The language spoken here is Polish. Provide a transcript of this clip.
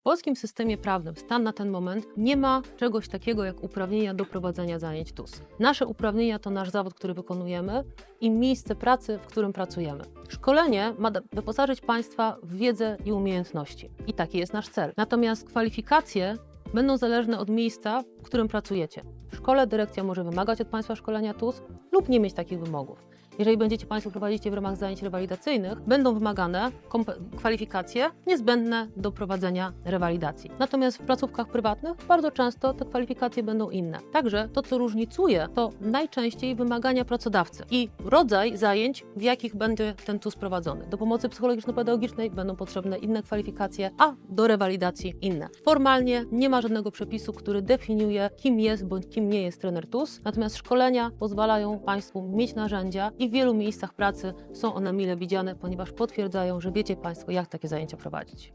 W polskim systemie prawnym stan na ten moment nie ma czegoś takiego jak uprawnienia do prowadzenia zajęć TUS. Nasze uprawnienia to nasz zawód, który wykonujemy i miejsce pracy, w którym pracujemy. Szkolenie ma wyposażyć Państwa w wiedzę i umiejętności. I taki jest nasz cel. Natomiast kwalifikacje będą zależne od miejsca, w którym pracujecie. W szkole dyrekcja może wymagać od Państwa szkolenia TUS lub nie mieć takich wymogów. Jeżeli będziecie Państwo prowadzić w ramach zajęć rewalidacyjnych, będą wymagane kwalifikacje niezbędne do prowadzenia rewalidacji. Natomiast w placówkach prywatnych bardzo często te kwalifikacje będą inne. Także to, co różnicuje, to najczęściej wymagania pracodawcy i rodzaj zajęć, w jakich będzie ten TUS prowadzony. Do pomocy psychologiczno-pedagogicznej będą potrzebne inne kwalifikacje, a do rewalidacji inne. Formalnie nie ma żadnego przepisu, który definiuje, kim jest bądź kim nie jest trener TUS, natomiast szkolenia pozwalają Państwu mieć narzędzia i w wielu miejscach pracy są one mile widziane, ponieważ potwierdzają, że wiecie Państwo, jak takie zajęcia prowadzić.